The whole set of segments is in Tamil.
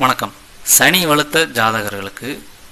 வணக்கம். சனி வலுத்த ஜாதகர்களுக்கு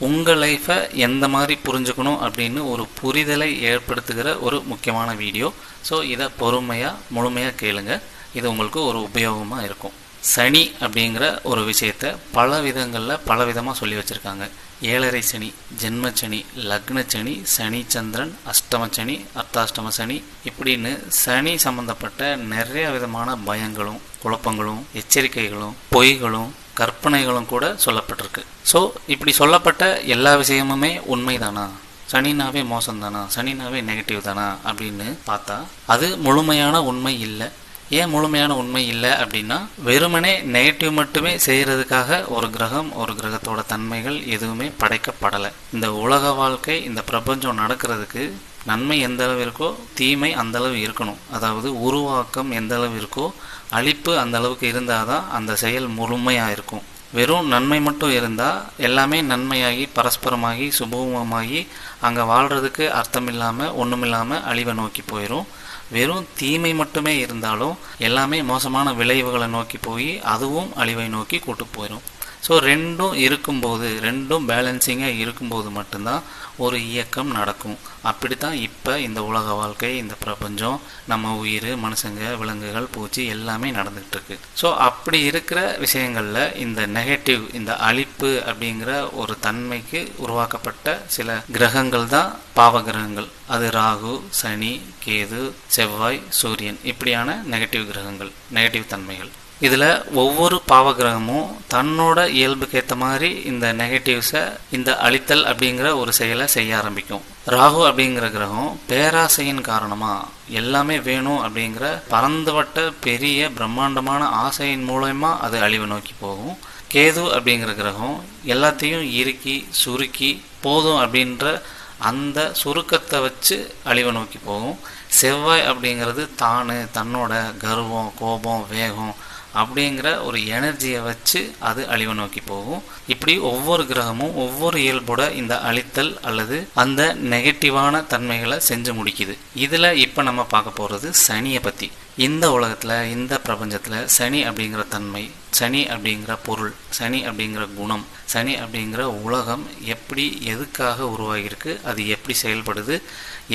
உங்கள் லைஃப்பை எந்த மாதிரி புரிஞ்சுக்கணும் அப்படின்னு ஒரு புரிதலை ஏற்படுத்துகிற ஒரு முக்கியமான வீடியோ. ஸோ இதை பொறுமையாக முழுமையாக கேளுங்க. இது உங்களுக்கு ஒரு உபயோகமாக இருக்கும். சனி அப்படிங்கிற ஒரு விஷயத்த பல விதங்களில் பல விதமாக சொல்லி வச்சுருக்காங்க. ஏழரை சனி ஜென்மச்சனி லக்னச்சனி சனி சந்திரன் அஷ்டம சனி அர்த்தாஷ்டம சனி இப்படின்னு சனி சம்பந்தப்பட்ட நிறைய விதமான பயங்களும் குழப்பங்களும் எச்சரிக்கைகளும் பொய்களும் கற்பனைகளும் கூட சொல்லப்பட்டிருக்கு. ஸோ இப்படி சொல்லப்பட்ட எல்லா விஷயமுமே உண்மைதானா? சனினாவே மோசம்தானா? சனினாவே நெகட்டிவ் தானா? அப்படின்னு பார்த்தா அது முழுமையான உண்மை இல்லை. ஏன் முழுமையான உண்மை இல்லை அப்படின்னா வெறுமனே நெகட்டிவ் மட்டுமே செய்கிறதுக்காக ஒரு கிரகம் ஒரு கிரகத்தோட தன்மைகள் எதுவுமே படைக்கப்படலை. இந்த உலக வாழ்க்கை இந்த பிரபஞ்சம் நடக்கிறதுக்கு நன்மை எந்த அளவு இருக்கோ தீமை அந்த அளவு இருக்கணும். அதாவது உருவாக்கம் எந்த அளவு இருக்கோ அழிப்பு அந்த அளவுக்கு இருந்தால் தான் அந்த செயல் முழுமையாக இருக்கும். வெறும் நன்மை மட்டும் இருந்தால் எல்லாமே நன்மையாகி பரஸ்பரமாகி சுபூமமாகி அங்கே வாழ்கிறதுக்கு அர்த்தம் இல்லாமல் ஒன்றும் இல்லாமல் அழிவை நோக்கி போயிடும் வெறும் தீமை மட்டுமே இருந்தாலும் எல்லாமே மோசமான விளைவுகளை நோக்கி போய் அதுவும் அழிவை நோக்கி கூட்டு போயிடும் ஸோ ரெண்டும் இருக்கும்போது ரெண்டும் பேலன்சிங்காக இருக்கும்போது மட்டும்தான் ஒரு இயக்கம் நடக்கும். அப்படி தான் இப்போ இந்த உலக வாழ்க்கை இந்த பிரபஞ்சம் நம்ம உயிர் மனுஷங்க விலங்குகள் பூச்சி எல்லாமே நடந்துகிட்டு இருக்கு ஸோ அப்படி இருக்கிற விஷயங்களில் இந்த நெகட்டிவ் இந்த அழிப்பு அப்படிங்கிற ஒரு தன்மைக்கு உருவாக்கப்பட்ட சில கிரகங்கள் தான் பாவ கிரகங்கள் அது ராகு சனி கேது செவ்வாய் சூரியன். இப்படியான நெகட்டிவ் கிரகங்கள் நெகட்டிவ் தன்மைகள். இதில் ஒவ்வொரு பாவகிரகமும் தன்னோட இயல்புக்கு ஏற்ற மாதிரி இந்த நெகட்டிவ்ஸை இந்த அழித்தல் அப்படிங்கிற ஒரு செயலை செய்ய ஆரம்பிக்கும். ராகு அப்படிங்கிற கிரகம் பேராசையின் காரணமாக எல்லாமே வேணும் அப்படிங்கிற பறந்துவட்ட பெரிய பிரம்மாண்டமான ஆசையின் மூலயமா அது அழிவை நோக்கி போகும். கேது அப்படிங்கிற கிரகம் எல்லாத்தையும் இறுக்கி சுருக்கி போதும் அப்படின்ற அந்த சுருக்கத்தை வச்சு அழிவை நோக்கி போகும். செவ்வாய் அப்படிங்கிறது தானு தன்னோட கர்வம் கோபம் வேகம் அப்படிங்கிற ஒரு எனர்ஜியை வச்சு அது அழிவை நோக்கி போகும். இப்படி ஒவ்வொரு கிரகமும் ஒவ்வொரு இயல்போட இந்த அழித்தல் அல்லது அந்த நெகட்டிவான தன்மைகளை செஞ்சு முடிக்குது. இதில் இப்போ நம்ம பார்க்க போகிறது சனியை பற்றி இந்த உலகத்தில் இந்த பிரபஞ்சத்தில் சனி அப்படிங்கிற தன்மை சனி அப்படிங்கிற பொருள் சனி அப்படிங்கிற குணம் சனி அப்படிங்கிற உலகம் எப்படி எதுக்காக உருவாகியிருக்கு அது எப்படி செயல்படுது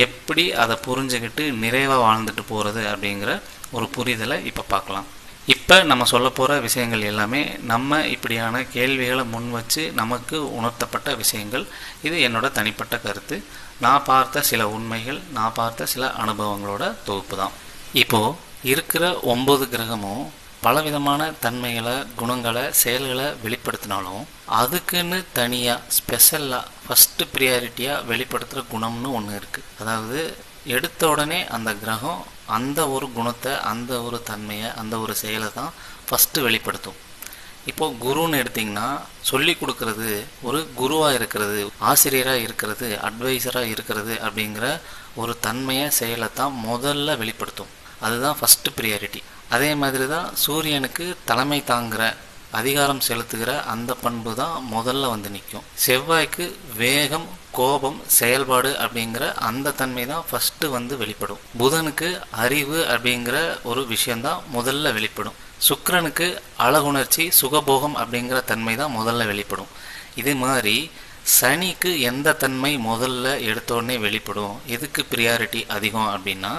எப்படி அதை புரிஞ்சுக்கிட்டு நிறைவாக வாழ்ந்துட்டு போகிறது அப்படிங்கிற ஒரு புரிதலை இப்போ பார்க்கலாம். இப்போ நம்ம சொல்ல போகிற விஷயங்கள் எல்லாமே நம்ம இப்படியான கேள்விகளை முன் வச்சு நமக்கு உணர்த்தப்பட்ட விஷயங்கள். இது என்னோட தனிப்பட்ட கருத்து. நான் பார்த்த சில உண்மைகள் நான் பார்த்த சில அனுபவங்களோட தொகுப்பு தான். இப்போது இருக்கிற ஒம்பது கிரகமும் பலவிதமான தன்மைகளை குணங்களை செயல்களை வெளிப்படுத்தினாலும் அதுக்குன்னு தனியாக ஸ்பெஷலாக ஃபஸ்ட்டு ப்ரியாரிட்டியாக வெளிப்படுத்துகிற குணம்னு ஒன்று இருக்குது அதாவது எடுத்த உடனே அந்த கிரகம் அந்த ஒரு குணத்தை அந்த ஒரு தன்மையை அந்த ஒரு செயலை தான் ஃபஸ்ட்டு வெளிப்படுத்தும். இப்போது குருன்னு எடுத்திங்கன்னா சொல்லி கொடுக்கறது ஒரு குருவாக இருக்கிறது ஆசிரியராக இருக்கிறது அட்வைசராக இருக்கிறது அப்படிங்கிற ஒரு தன்மையை செயலை தான் முதல்ல வெளிப்படுத்தும். அதுதான் ஃபஸ்ட்டு ப்ரியாரிட்டி அதே மாதிரி தான் சூரியனுக்கு தலைமை தாங்குகிற அதிகாரம் செலுத்துகிற அந்த பண்பு தான் முதல்ல வந்து நிற்கும். செவ்வாய்க்கு வேகம் கோபம் செயல்பாடு அப்படிங்கிற அந்த தன்மை தான் ஃபஸ்ட்டு வந்து வெளிப்படும். புதனுக்கு அறிவு அப்படிங்கிற ஒரு விஷயந்தான் முதல்ல வெளிப்படும். சுக்கரனுக்கு அழகுணர்ச்சி சுகபோகம் அப்படிங்கிற தன்மை தான் முதல்ல வெளிப்படும். இது மாதிரி சனிக்கு எந்த தன்மை முதல்ல எடுத்தோடனே வெளிப்படும்? எதுக்கு ப்ரியாரிட்டி அதிகம் அப்படின்னா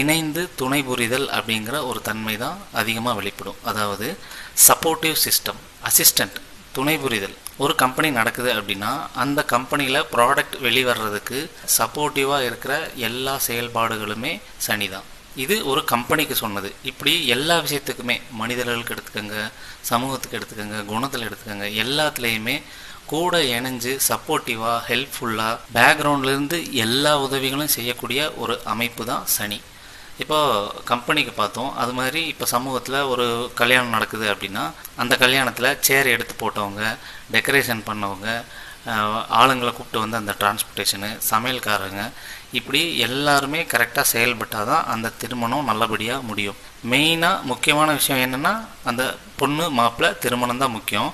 இணைந்து துணை புரிதல் அப்படிங்கிற ஒரு தன்மை தான் அதிகமாக வெளிப்படும். அதாவது சப்போர்ட்டிவ் சிஸ்டம் அசிஸ்டண்ட் துணை புரிதல். ஒரு கம்பெனி நடக்குது அப்படின்னா அந்த கம்பெனியில் ப்ராடக்ட் வெளிவர்றதுக்கு சப்போர்ட்டிவாக இருக்கிற எல்லா செயல்பாடுகளுமே சனி தான் இது ஒரு கம்பெனிக்கு சொன்னது. இப்படி எல்லா விஷயத்துக்குமே மனிதர்களுக்கு எடுத்துக்கோங்க சமூகத்துக்கு எடுத்துக்கோங்க குணத்தில் எடுத்துக்கோங்க எல்லாத்துலேயுமே கூட இணைஞ்சு சப்போர்ட்டிவாக ஹெல்ப்ஃபுல்லாக பேக்ரவுண்ட்லேருந்து எல்லா உதவிகளும் செய்யக்கூடிய ஒரு அமைப்பு தான் சனி. இப்போ கம்பெனிக்கு பார்த்தோம். அது மாதிரி இப்போ சமூகத்தில் ஒரு கல்யாணம் நடக்குது அப்படின்னா அந்த கல்யாணத்தில் சேர் எடுத்து போட்டவங்க டெக்கரேஷன் பண்ணவங்க ஆளுங்களை கூப்பிட்டு வந்து அந்த டிரான்ஸ்போர்ட்டேஷனு சமையல்காரங்க இப்படி எல்லாருமே கரெக்டாக செயல்பட்டால் தான் அந்த திருமணம் நல்லபடியாக முடியும். மெயினாக முக்கியமான விஷயம் என்னென்னா அந்த பொண்ணு மாப்பிள்ளை திருமணம் தான் முக்கியம்.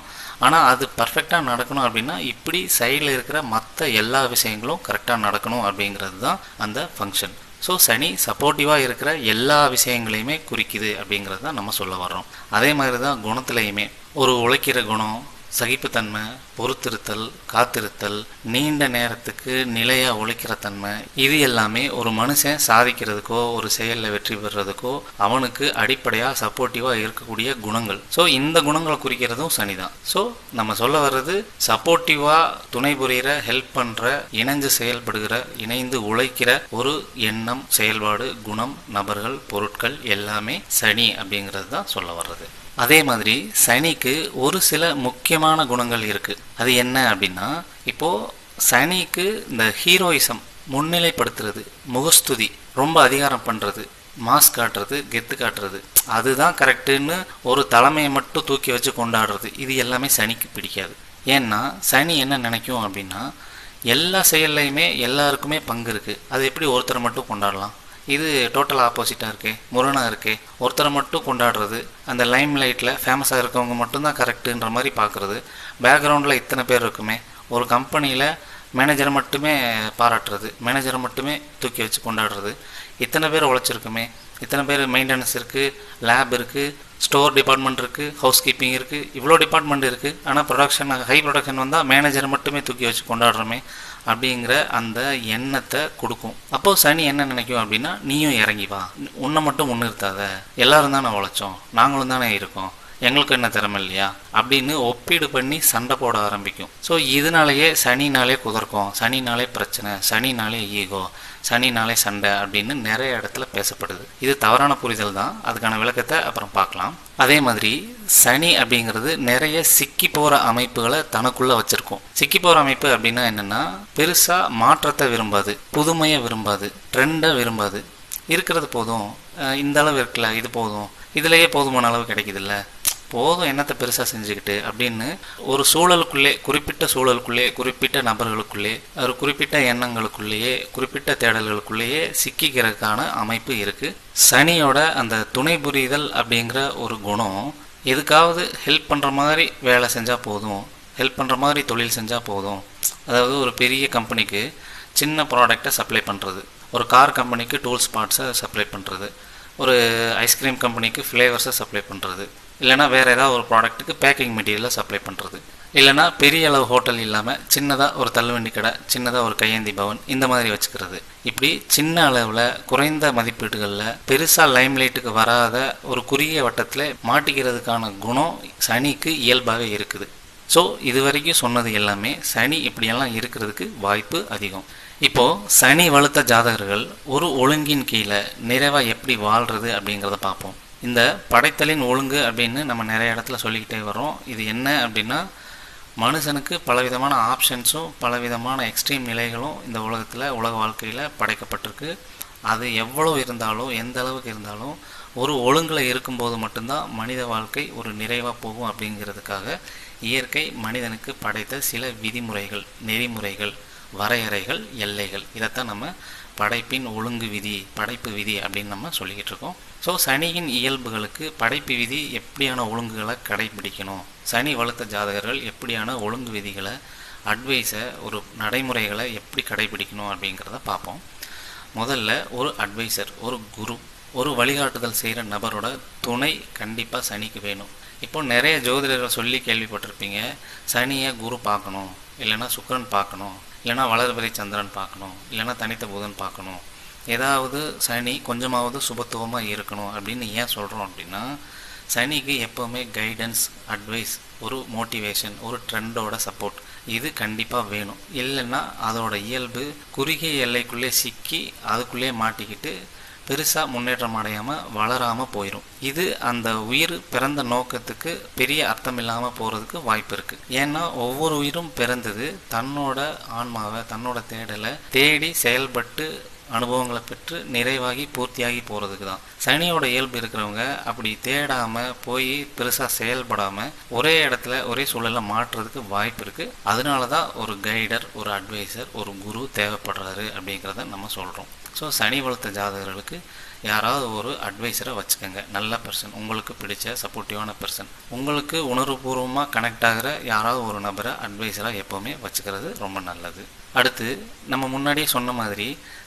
ஆனால் அது பர்ஃபெக்டாக நடக்கணும் அப்படின்னா இப்படி சைடில் இருக்கிற மற்ற எல்லா விஷயங்களும் கரெக்டாக நடக்கணும் அப்படிங்கிறது தான் அந்த ஃபங்க்ஷன் ஸோ சனி சப்போர்ட்டிவாக இருக்கிற எல்லா விஷயங்களையுமே குறிக்குது அப்படிங்கிறது தான் நம்ம சொல்ல வர்றோம். அதே மாதிரி தான் குணத்துலையுமே. ஒரு உழைக்கிற குணம் சகிப்புத்தன்மை பொறுத்திருத்தல் காத்திருத்தல் நீண்ட நேரத்துக்கு நிலையாக உழைக்கிற தன்மை இது எல்லாமே ஒரு மனுஷன் சாதிக்கிறதுக்கோ ஒரு செயலில் வெற்றி பெறுறதுக்கோ அவனுக்கு அடிப்படையாக சப்போர்ட்டிவாக இருக்கக்கூடிய குணங்கள். ஸோ இந்த குணங்களை குறிக்கிறதும் சனி தான் ஸோ நம்ம சொல்ல வர்றது சப்போர்ட்டிவாக துணை புரிகிற ஹெல்ப் பண்ணுற இணைஞ்சு செயல்படுகிற இணைந்து உழைக்கிற ஒரு எண்ணம் செயல்பாடு குணம் நபர்கள் பொருட்கள் எல்லாமே சனி அப்படிங்கிறது தான் சொல்ல வர்றது. அதே மாதிரி சனிக்கு ஒரு சில முக்கியமான குணங்கள் இருக்குது அது என்ன அப்படின்னா இப்போது சனிக்கு இந்த ஹீரோயிசம் முன்னிலைப்படுத்துறது முகஸ்துதி ரொம்ப அதிகாரம் பண்ணுறது மாஸ் காட்டுறது கெத்து காட்டுறது அதுதான் கரெக்டுன்னு ஒரு தலைமையை மட்டும் தூக்கி வச்சு கொண்டாடுறது இது எல்லாமே சனிக்கு பிடிக்காது. ஏன்னா சனி என்ன நினைக்கும் அப்படின்னா எல்லா செயல்லையுமே எல்லாருக்குமே பங்கு இருக்குது அது எப்படி ஒருத்தரை மட்டும் கொண்டாடலாம்? இது டோட்டல் ஆப்போசிட்டாக இருக்கே. முரணாக இருக்கே. ஒருத்தரை மட்டும் கொண்டாடுறது அந்த லைம் லைட்டில் ஃபேமஸாக இருக்கவங்க மட்டும்தான் கரெக்டுன்ற மாதிரி பார்க்குறது. பேக்ரவுண்டில் இத்தனை பேர் இருக்குமே. ஒரு கம்பெனியில் மேனேஜரை மட்டுமே பாராட்டுறது மேனேஜரை மட்டுமே தூக்கி வச்சு கொண்டாடுறது. இத்தனை பேர் உழைச்சிருக்குமே. இத்தனை பேர் மெயின்டெனன்ஸ் இருக்குது லேப் இருக்குது ஸ்டோர் டிபார்ட்மெண்ட் இருக்குது ஹவுஸ் கீப்பிங் இருக்குது இவ்வளோ டிபார்ட்மெண்ட் இருக்குது ஆனால் ப்ரொடக்ஷன் ஹை ப்ரொடக்ஷன் வந்தால் மேனேஜரை மட்டுமே தூக்கி வச்சு கொண்டாடுறோமே. அப்படிங்கிற அந்த எண்ணத்தை கொடுக்கும். அப்போ சனி என்ன நினைக்கும் அப்படின்னா நீயும் இறங்கி வா. உன்னை மட்டும் முன்னிறுத்தாத. எல்லாரும் தானே உழைச்சோம். நாங்களும் தானே இருக்கோம். எங்களுக்கு என்ன திறமை இல்லையா? அப்படின்னு ஒப்பீடு பண்ணி சண்டை போட ஆரம்பிக்கும். ஸோ இதனாலேயே சனினாலே குதர்க்கம் சனினாலே பிரச்சனை சனினாலே ஈகோ. சனினாலே சண்டை அப்படின்னு நிறைய இடத்துல பேசப்படுது. இது தவறான புரிதல் தான். அதுக்கான விளக்கத்தை அப்புறம் பார்க்கலாம். அதே மாதிரி சனி அப்படிங்கிறது நிறைய சிக்கி போகிற அமைப்புகளை தனக்குள்ளே வச்சுருக்கும். சிக்கி போகிற அமைப்பு அப்படின்னா என்னென்னா பெருசாக மாற்றத்தை விரும்பாது. புதுமையை விரும்பாது. ட்ரெண்டை விரும்பாது. இருக்கிறது போதும். இந்த அளவு இருக்குல்ல இது போதும். இதுலேயே போதுமான அளவு கிடைக்குதுல்ல. போதும் என்னத்தை பெருசாக செஞ்சுக்கிட்டு அப்படின்னு ஒரு சூழலுக்குள்ளே குறிப்பிட்ட சூழலுக்குள்ளே குறிப்பிட்ட நபர்களுக்குள்ளே ஒரு குறிப்பிட்ட எண்ணங்களுக்குள்ளேயே குறிப்பிட்ட தேடல்களுக்குள்ளேயே சிக்கிக்கிறதுக்கான அமைப்பு இருக்குது சனியோட அந்த துணை புரிதல் அப்படிங்கிற ஒரு குணம் எதுக்காவது ஹெல்ப் பண்ணுற மாதிரி வேலை செஞ்சால் போதும் ஹெல்ப் பண்ணுற மாதிரி தொழில் செஞ்சால் போதும். அதாவது ஒரு பெரிய கம்பெனிக்கு சின்ன ப்ராடக்டை சப்ளை பண்ணுறது ஒரு கார் கம்பெனிக்கு டூல்ஸ் பார்ட்ஸை சப்ளை பண்ணுறது ஒரு ஐஸ்கிரீம் கம்பெனிக்கு ஃப்ளேவர்ஸை சப்ளை பண்ணுறது இல்லைனா வேறு ஏதாவது ஒரு ப்ராடக்ட்டுக்கு பேக்கிங் மெட்டீரியலை சப்ளை பண்ணுறது இல்லைனா பெரிய அளவு ஹோட்டல் இல்லாமல் சின்னதாக ஒரு தள்ளுவண்டி கடை சின்னதாக ஒரு கையேந்தி பவன் இந்த மாதிரி வச்சுக்கிறது. இப்படி சின்ன அளவில் குறைந்த மதிப்பீடுகளில் பெருசாக லைம்லைட்டுக்கு வராத ஒரு குறுகிய வட்டத்தில் மாட்டிக்கிறதுக்கான குணம் சனிக்கு இயல்பாகவே இருக்குது. ஸோ இது வரைக்கும் சொன்னது எல்லாமே சனி இப்படியெல்லாம் இருக்கிறதுக்கு வாய்ப்பு அதிகம். இப்போது சனி வலுத்த ஜாதகர்கள் ஒரு ஒழுங்கின் கீழே நிறைவாக எப்படி வாழ்கிறது அப்படிங்கிறத பார்ப்போம். இந்த படைத்தலின் ஒழுங்கு அப்படின்னு நம்ம நிறைய இடத்துல சொல்லிக்கிட்டே வரோம் இது என்ன அப்படின்னா மனுஷனுக்கு பலவிதமான ஆப்ஷன்ஸும் பலவிதமான எக்ஸ்ட்ரீம் நிலைகளும் இந்த உலகத்தில் உலக வாழ்க்கையில் படைக்கப்பட்டிருக்கு. அது எவ்வளோ இருந்தாலும் எந்த அளவுக்கு இருந்தாலும் ஒரு ஒழுங்கில் இருக்கும்போது மட்டும்தான் மனித வாழ்க்கை ஒரு நிறைவாக போகும் அப்படிங்கிறதுக்காக இயற்கை மனிதனுக்கு படைத்த சில விதிமுறைகள் நெறிமுறைகள் வரையறைகள் எல்லைகள். இதைத்தான் நம்ம படைப்பின் ஒழுங்கு விதி படைப்பு விதி அப்படின்னு நம்ம சொல்லிக்கிட்டு இருக்கோம். ஸோ சனியின் இயல்புகளுக்கு படைப்பு விதி எப்படியான ஒழுங்குகளை கடைபிடிக்கணும் சனி வலுத்த ஜாதகர்கள் எப்படியான ஒழுங்கு விதிகளை அட்வைஸை ஒரு நடைமுறைகளை எப்படி கடைபிடிக்கணும் அப்படிங்கிறத பார்ப்போம். முதல்ல ஒரு அட்வைசர் ஒரு குரு ஒரு வழிகாட்டுதல் செய்கிற நபரோட துணை கண்டிப்பாக சனிக்கு வேணும். இப்போ நிறைய ஜோதிடர்கள் சொல்லி கேள்விப்பட்டிருப்பீங்க சனியை குரு பார்க்கணும் இல்லைன்னா சுக்கரன் பார்க்கணும். இல்லைன்னா வளர்பிறை சந்திரன் பார்க்கணும் இல்லைன்னா தனித்த புதன் பார்க்கணும். ஏதாவது சனி கொஞ்சமாவது சுபத்துவமாக இருக்கணும் அப்படின்னு ஏன் சொல்கிறோம் அப்படின்னா சனிக்கு எப்போவுமே கைடன்ஸ் அட்வைஸ் ஒரு மோட்டிவேஷன் ஒரு ட்ரெண்டோட சப்போர்ட் இது கண்டிப்பாக வேணும். இல்லைன்னா அதோட இயல்பு குறுகிய எல்லைக்குள்ளே சிக்கி அதுக்குள்ளே மாட்டிக்கிட்டு பெருசாக முன்னேற்றம் அடையாமல் வளராமல் போயிடும் இது அந்த உயிர் பிறந்த நோக்கத்துக்கு பெரிய அர்த்தம் இல்லாமல் போகிறதுக்கு வாய்ப்பு இருக்குது ஏன்னா ஒவ்வொரு உயிரும் பிறந்தது தன்னோட ஆன்மாவை தன்னோட தேடலை தேடி செயல்பட்டு அனுபவங்களை பெற்று நிறைவாகி பூர்த்தியாகி போகிறதுக்கு தான். சனியோட இயல்பு இருக்கிறவங்க அப்படி தேடாமல் போய் பெருசாக செயல்படாமல் ஒரே இடத்துல ஒரே சூழலை மாற்றுறதுக்கு வாய்ப்பு இருக்குது அதனால தான் ஒரு கைடர் ஒரு அட்வைசர் ஒரு குரு தேவைப்படுறாரு அப்படிங்கிறத நம்ம சொல்கிறோம் ஸோ சனி வளர்த்த ஜாதகர்களுக்கு யாராவது ஒரு அட்வைசரை வச்சுக்கோங்க. நல்ல பர்சன் உங்களுக்கு பிடிச்ச சப்போர்ட்டிவான பர்சன் உங்களுக்கு உணர்வுபூர்வமாக கனெக்ட் ஆகிற யாராவது ஒரு நபரை அட்வைசராக எப்போவுமே வச்சுக்கிறது ரொம்ப நல்லது. அடுத்து நம்ம முன்னாடியே சொன்ன மாதிரி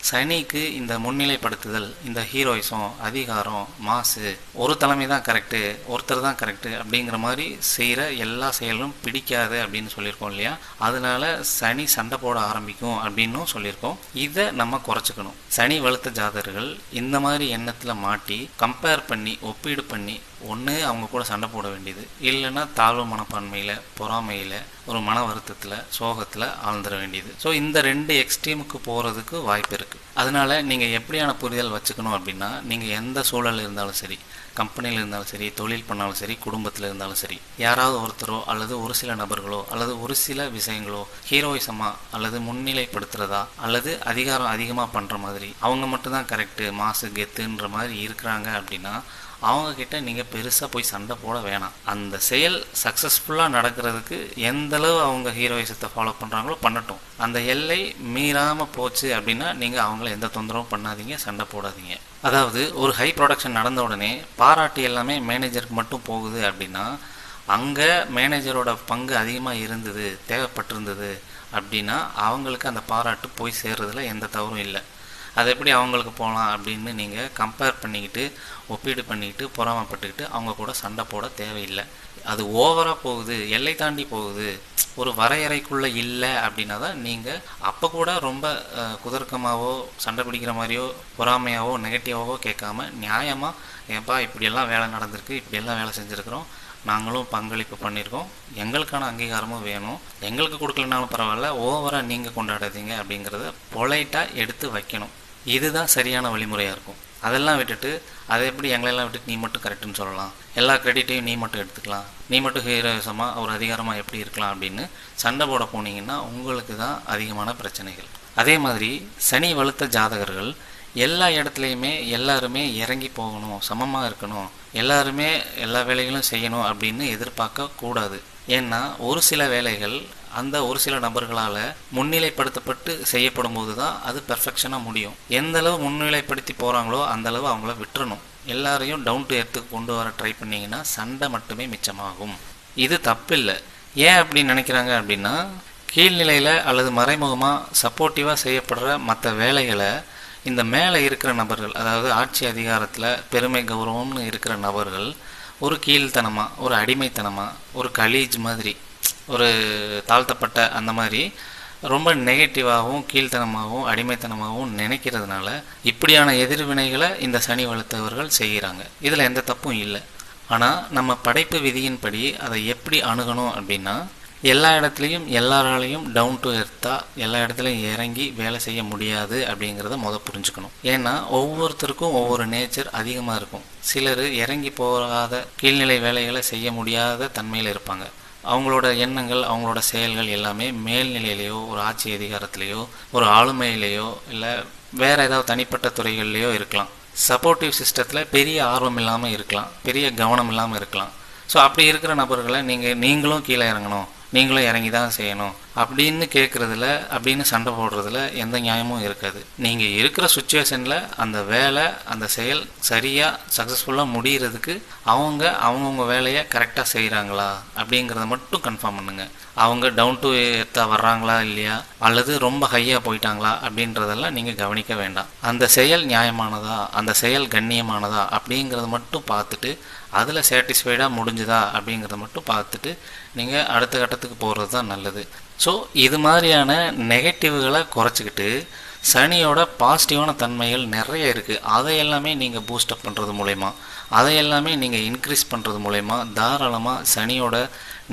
சனிக்கு இந்த முன்னிலைப்படுத்துதல் இந்த ஹீரோயிசம் அதிகாரம் மாசு ஒரு தலைமை தான் கரெக்டு ஒருத்தர் தான் கரெக்டு அப்படிங்கிற மாதிரி செய்கிற எல்லா செயலும் பிடிக்காது அப்படின்னு சொல்லியிருக்கோம் இல்லையா? அதனால சனி சண்டை போட ஆரம்பிக்கும் அப்படின்னும் சொல்லியிருக்கோம். இதை நம்ம குறைச்சிக்கணும். சனி வலுத்த ஜாதகர்கள் இந்த மாதிரி எண்ணத்தில் மாட்டி கம்பேர் பண்ணி ஒப்பீடு பண்ணி ஒன்று அவங்க கூட சண்டை போட வேண்டியது. இல்லைன்னா தாழ்வு மனப்பான்மையில் பொறாமையில் ஒரு மன வருத்தத்தில் சோகத்தில் ஆழ்ந்துட வேண்டியது. ஸோ இந்த ரெண்டு எக்ஸ்ட்ரீமுக்கு போகிறதுக்கு வாய்ப்பு இருக்குது அதனால் நீங்கள் எப்படியான புரிதல் வச்சுக்கணும் அப்படின்னா நீங்கள் எந்த சூழல் இருந்தாலும் சரி கம்பெனியில் இருந்தாலும் சரி தொழில் பண்ணாலும் சரி குடும்பத்தில் இருந்தாலும் சரி யாராவது ஒருத்தரோ அல்லது ஒரு சில நபர்களோ அல்லது ஒரு சில விஷயங்களோ ஹீரோயிசமாக அல்லது முன்னிலைப்படுத்துகிறதா அல்லது அதிகாரம் அதிகமாக பண்ணுற மாதிரி அவங்க மட்டும்தான் கரெக்டு மாசு கெத்துன்ற மாதிரி இருக்கிறாங்க அப்படின்னா அவங்கக்கிட்ட நீங்கள் பெருசாக போய் சண்டை போட வேணாம். அந்த செயல் சக்ஸஸ்ஃபுல்லாக நடக்கிறதுக்கு எந்த அளவு அவங்க ஹீரோயிசத்தை ஃபாலோ பண்ணுறாங்களோ பண்ணட்டும். அந்த எல்லை மீறாமல் போச்சு அப்படின்னா நீங்கள் அவங்கள எந்த தொந்தரவும் பண்ணாதீங்க சண்டை போடாதீங்க. அதாவது ஒரு ஹை ப்ரொடக்ஷன் நடந்த உடனே பாராட்டு எல்லாமே மேனேஜருக்கு மட்டும் போகுது அப்படின்னா அங்கே மேனேஜரோட பங்கு அதிகமாக இருந்தது தேவைப்பட்டிருந்தது அப்படின்னா அவங்களுக்கு அந்த பாராட்டு போய் சேர்றதுல எந்த தவறும் இல்லை. அது எப்படி அவங்களுக்கு போகலாம் அப்படின்னு நீங்கள் கம்பேர் பண்ணிக்கிட்டு ஒப்பீடு பண்ணிக்கிட்டு பொறாமப்பட்டுக்கிட்டு அவங்க கூட சண்டை போட தேவையில்லை. அது ஓவராக போகுது எல்லை தாண்டி போகுது ஒரு வரையறைக்குள்ளே இல்லை அப்படின்னா தான் நீங்கள் அப்போ கூட ரொம்ப குதர்க்கமாகவோ சண்டை பிடிக்கிற மாதிரியோ பொறாமையாவோ நெகட்டிவாகவோ கேட்காம நியாயமாக ஏப்பா இப்படியெல்லாம் வேலை நடந்திருக்கு இப்படியெல்லாம் வேலை செஞ்சுருக்குறோம் நாங்களும் பங்களிப்பு பண்ணியிருக்கோம் எங்களுக்கான அங்கீகாரமும் வேணும் எங்களுக்கு கொடுக்கலனாலும் பரவாயில்ல ஓவராக நீங்கள் கொண்டாடாதீங்க அப்படிங்கிறத பொலைட்டாக எடுத்து வைக்கணும். இதுதான் சரியான வழிமுறையாக இருக்கும். அதெல்லாம் விட்டுட்டு அதை எப்படி எங்களெல்லாம் விட்டுட்டு நீ மட்டும் கரெக்டுன்னு சொல்லலாம்? எல்லா கிரெடிட்டையும் நீ மட்டும் எடுத்துக்கலாம். நீ மட்டும் ஹீரோசமாக ஒரு அதிகாரமாக எப்படி இருக்கலாம் அப்படின்னு சண்டை போட போனீங்கன்னா உங்களுக்கு தான் அதிகமான பிரச்சனைகள். அதே மாதிரி சனி வலுத்த ஜாதகர்கள் எல்லா இடத்துலையுமே எல்லாருமே இறங்கி போகணும் சமமாக இருக்கணும் எல்லாருமே எல்லா வேலைகளும் செய்யணும் அப்படின்னு எதிர்பார்க்க கூடாது. ஏன்னா ஒரு சில வேலைகள் அந்த ஒரு சில நபர்களால் முன்னிலைப்படுத்தப்பட்டு செய்யப்படும் போது தான் அது பெர்ஃபெக்ஷனாக முடியும். எந்த அளவு முன்னிலைப்படுத்தி போகிறாங்களோ அந்த அளவு அவங்கள விட்டுறணும். எல்லாரையும் டவுன் டு எர்த்துக்கு கொண்டு வர ட்ரை பண்ணீங்கன்னா சண்டை மட்டுமே மிச்சமாகும். இது தப்பில்லை. ஏன் அப்படி நினைக்கிறாங்க அப்படின்னா கீழ்நிலையில் அல்லது மறைமுகமாக சப்போர்ட்டிவாக செய்யப்படுற மற்ற வேலைகளை இந்த மேலே இருக்கிற நபர்கள் அதாவது ஆட்சி அதிகாரத்தில் பெருமை கௌரவம்னு இருக்கிற நபர்கள் ஒரு கீழ்த்தனமாக ஒரு அடிமைத்தனமாக ஒரு கலீஜ் மாதிரி ஒரு தாழ்த்தப்பட்ட அந்த மாதிரி ரொம்ப நெகட்டிவாகவும் கீழ்த்தனமாகவும் அடிமைத்தனமாகவும் நினைக்கிறதுனால இப்படியான எதிர்வினைகளை இந்த சனி வளர்த்தவர்கள் செய்கிறாங்க. இதில் எந்த தப்பும் இல்லை. ஆனால் நம்ம படைப்பு விதியின்படி அதை எப்படி அணுகணும் அப்படின்னா எல்லா இடத்துலையும் எல்லாராலையும் டவுன் டு எர்த்தாக எல்லா இடத்துலையும் இறங்கி வேலை செய்ய முடியாது அப்படிங்கிறத முத புரிஞ்சுக்கணும். ஏன்னா ஒவ்வொருத்தருக்கும் ஒவ்வொரு நேச்சர் அதிகமாக இருக்கும். சிலர் இறங்கி போகாத கீழ்நிலை வேலைகளை செய்ய முடியாத தன்மையில் இருப்பாங்க. அவங்களோட எண்ணங்கள் அவங்களோட செயல்கள் எல்லாமே மேல்நிலையிலையோ ஒரு ஆட்சி அதிகாரத்திலேயோ ஒரு ஆளுமையிலேயோ இல்லை வேற ஏதாவது தனிப்பட்ட துறைகள்லையோ இருக்கலாம். சப்போர்ட்டிவ் சிஸ்டத்தில் பெரிய ஆர்வம் இல்லாமல் இருக்கலாம். பெரிய கவனம் இல்லாமல் இருக்கலாம். ஸோ அப்படி இருக்கிற நபர்களை நீங்கள் நீங்களும் கீழே இறங்கணும். நீங்களும் இறங்கி தான் செய்யணும். அப்படின்னு கேட்குறதுல அப்படின்னு சண்டை போடுறதுல எந்த நியாயமும் இருக்காது. நீங்கள் இருக்கிற சுச்சுவேஷனில் அந்த வேலை அந்த செயல் சரியாக சக்ஸஸ்ஃபுல்லாக முடிகிறதுக்கு அவங்க அவங்கவுங்க வேலையை கரெக்டாக செய்கிறாங்களா அப்படிங்கிறத மட்டும் கன்ஃபார்ம் பண்ணுங்கள் அவங்க டவுன் டு எர்த்தாக வர்றாங்களா இல்லையா? அல்லது ரொம்ப ஹையாக போயிட்டாங்களா அப்படின்றதெல்லாம் நீங்கள் கவனிக்க வேண்டாம். அந்த செயல் நியாயமானதா? அந்த செயல் கண்ணியமானதா? அப்படிங்கிறத மட்டும் பார்த்துட்டு அதில் சாட்டிஸ்ஃபைடாக முடிஞ்சுதா அப்படிங்கிறத மட்டும் பார்த்துட்டு நீங்கள் அடுத்த கட்டத்துக்கு போகிறது தான் நல்லது. ஸோ இது மாதிரியான நெகட்டிவ்களை குறைச்சிக்கிட்டு சனியோட பாசிட்டிவான தன்மைகள் நிறைய இருக்குது அதை எல்லாமே நீங்கள் பூஸ்டப் பண்ணுறது மூலயமா அதை எல்லாமே நீங்கள் இன்க்ரீஸ் பண்ணுறது மூலயமா தாராளமாக சனியோட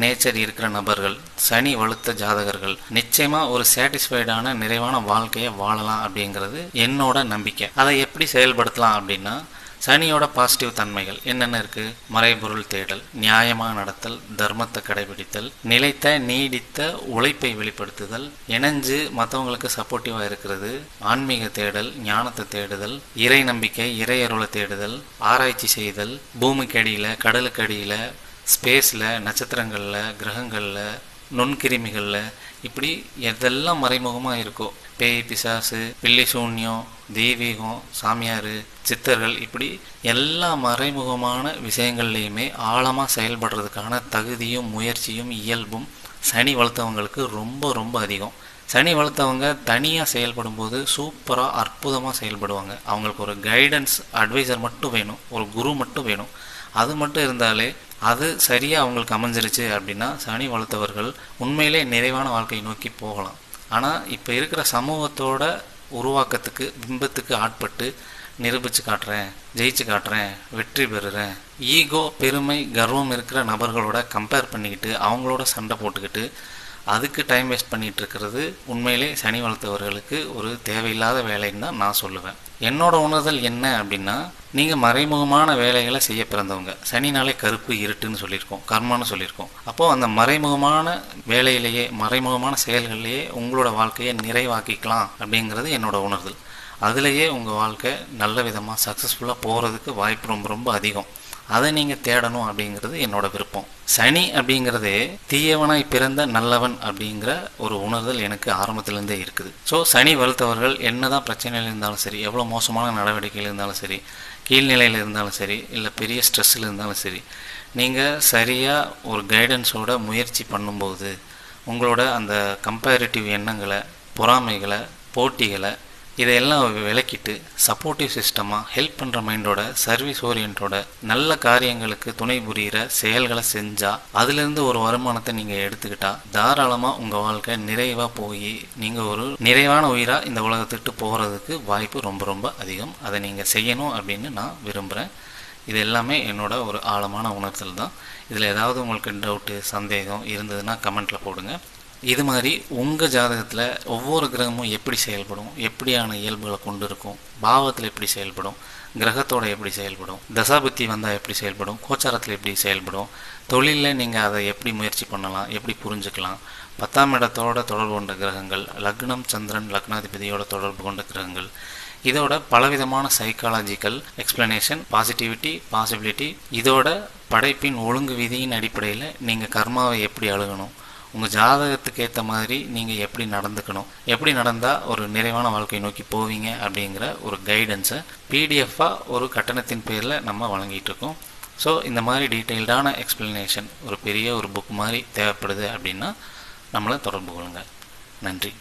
நேச்சர் இருக்கிற நபர்கள் சனி வலுத்த ஜாதகர்கள் நிச்சயமாக ஒரு சாட்டிஸ்ஃபைடான நிறைவான வாழ்க்கையை வாழலாம் அப்படிங்கிறது என்னோட நம்பிக்கை. அதை எப்படி செயல்படுத்தலாம் அப்படின்னா சனியோட பாசிட்டிவ் தன்மைகள் என்னென்ன இருக்கு? மறைபொருள் தேடல் நியாயமாக நடத்தல் தர்மத்தை கடைபிடித்தல் நிலைத்த நீடித்த உழைப்பை வெளிப்படுத்துதல் இணைஞ்சு மற்றவங்களுக்கு சப்போர்ட்டிவாக இருக்கிறது ஆன்மீக தேடல் ஞானத்தை தேடுதல் இறை நம்பிக்கை இறையருளை தேடுதல் ஆராய்ச்சி செய்தல் பூமிக்கு அடியில் கடலுக்கு அடியில் ஸ்பேஸில் நட்சத்திரங்களில் கிரகங்களில் நுண்கிருமிகளில் இப்படி எதெல்லாம் மறைமுகமாக இருக்கோ பேய் பிசாசு பில்லி சூன்யம் தெய்வீகம் சாமியார் சித்தர்கள் இப்படி எல்லா மறைமுகமான விஷயங்கள்லையுமே ஆழமாக செயல்படுறதுக்கான தகுதியும் முயற்சியும் இயல்பும் சனி வளர்த்தவங்களுக்கு ரொம்ப ரொம்ப அதிகம். சனி வளர்த்தவங்க தனியாக செயல்படும் போது சூப்பராக அற்புதமாக செயல்படுவாங்க. அவங்களுக்கு ஒரு கைடன்ஸ் அட்வைசர் மட்டும் வேணும். ஒரு குரு மட்டும் வேணும். அது மட்டும் இருந்தாலே அது சரியாக அவங்களுக்கு அமைஞ்சிருச்சு அப்படின்னா சனி வளர்த்தவர்கள் உண்மையிலே நிறைவான வாழ்க்கையை நோக்கி போகலாம். ஆனால் இப்போ இருக்கிற சமூகத்தோட உருவாக்கத்துக்கு பிம்பத்துக்கு ஆட்பட்டு நிரூபித்து காட்டுறேன் ஜெயிச்சு காட்டுறேன் வெற்றி பெறுறேன். ஈகோ பெருமை கர்வம் இருக்கிற நபர்களோட கம்பேர் பண்ணிக்கிட்டு அவங்களோட சண்டை போட்டுக்கிட்டு அதுக்கு டைம் வேஸ்ட் பண்ணிகிட்டு இருக்கிறது உண்மையிலே சனி வளர்த்தவர்களுக்கு ஒரு தேவையில்லாத வேலைன்னு தான் நான் சொல்லுவேன். என்னோட உணர்தல் என்ன அப்படின்னா நீங்கள் மறைமுகமான வேலைகளை செய்ய பிறந்தவங்க. சனினாலே கருப்பு இருட்டுன்னு சொல்லியிருக்கோம் கர்மான்னு சொல்லியிருக்கோம். அப்போது அந்த மறைமுகமான வேலையிலேயே மறைமுகமான செயல்கள்லேயே உங்களோட வாழ்க்கையை நிறைவாக்கிக்கலாம் அப்படிங்கிறது என்னோட உணர்தல். அதுலேயே உங்கள் வாழ்க்கை நல்ல விதமாக சக்ஸஸ்ஃபுல்லாக போகிறதுக்கு வாய்ப்பு ரொம்ப ரொம்ப அதிகம். அதை நீங்கள் தேடணும் அப்படிங்கிறது என்னோட விருப்பம். சனி அப்படிங்கிறதே தீயவனாய் பிறந்த நல்லவன் அப்படிங்கிற ஒரு உணர்தல் எனக்கு ஆரம்பத்திலேருந்தே இருக்குது. ஸோ சனி வலுத்தவர்கள் என்னதான் பிரச்சனையில் இருந்தாலும் சரி எவ்வளோ மோசமான நடவடிக்கையில் இருந்தாலும் சரி கீழ்நிலையில் இருந்தாலும் சரி இல்லை பெரிய ஸ்ட்ரெஸ்ஸில் இருந்தாலும் சரி நீங்கள் சரியாக ஒரு கைடன்ஸோட முயற்சி பண்ணும்போது உங்களோட அந்த கம்பேரிட்டிவ் எண்ணங்களை பொறாமைகளை போட்டிகளை இதையெல்லாம் விலக்கிட்டு சப்போர்ட்டிவ் சிஸ்டமாக ஹெல்ப் பண்ணுற மைண்டோட சர்வீஸ் ஓரியன்டோட நல்ல காரியங்களுக்கு துணை புரிகிற செயல்களை செஞ்சால் அதுலேருந்து ஒரு வருமானத்தை நீங்கள் எடுத்துக்கிட்டால் தாராளமாக உங்கள் வாழ்க்கை நிறைவாக போய் நீங்கள் ஒரு நிறைவான உயிராக இந்த உலகத்துக்கு போகிறதுக்கு வாய்ப்பு ரொம்ப ரொம்ப அதிகம். அதை நீங்கள் செய்யணும் அப்படின்னு நான் விரும்புகிறேன் இது எல்லாமே என்னோட ஒரு ஆழமான உணர்த்தல் தான். இதில் ஏதாவது உங்களுக்கு டவுட்டு சந்தேகம் இருந்ததுன்னா கமெண்ட்டில் போடுங்க. இது மாதிரி உங்கள் ஜாதகத்தில் ஒவ்வொரு கிரகமும் எப்படி செயல்படும்? எப்படியான இயல்புகளை கொண்டு இருக்கும் பாவத்தில் எப்படி செயல்படும்? கிரகத்தோட எப்படி செயல்படும்? தசாபுத்தி வந்தால் எப்படி செயல்படும்? கோச்சாரத்தில் எப்படி செயல்படும்? தொழிலில் நீங்கள் அதை எப்படி முயற்சி பண்ணலாம்? எப்படி புரிஞ்சுக்கலாம்? பத்தாம் இடத்தோட தொடர்பு கொண்ட கிரகங்கள் லக்னம் சந்திரன் லக்னாதிபதியோட தொடர்பு கொண்ட கிரகங்கள் இதோட பலவிதமான சைக்காலஜிக்கல் எக்ஸ்பிளனேஷன் பாசிட்டிவிட்டி பாசிபிலிட்டி இதோட படைப்பின் ஒழுங்கு விதியின் அடிப்படையில் நீங்கள் கர்மாவை எப்படி அழுகணும் உங்கள் ஜாதகத்துக்கு ஏற்ற மாதிரி நீங்கள் எப்படி நடந்துக்கணும்? எப்படி நடந்தால் ஒரு நிறைவான வாழ்க்கையை நோக்கி போவீங்க அப்படிங்கிற ஒரு கைடன்ஸை பிடிஎஃபாக ஒரு கட்டணத்தின் பேரில் நம்ம வழங்கிட்டு இருக்கோம் ஸோ இந்த மாதிரி டீட்டெயில்டான எக்ஸ்ப்ளனேஷன் ஒரு பெரிய ஒரு புக் மாதிரி தேவைப்படுது அப்படின்னா நம்மளை தொடர்பு கொள்ளுங்கள் நன்றி.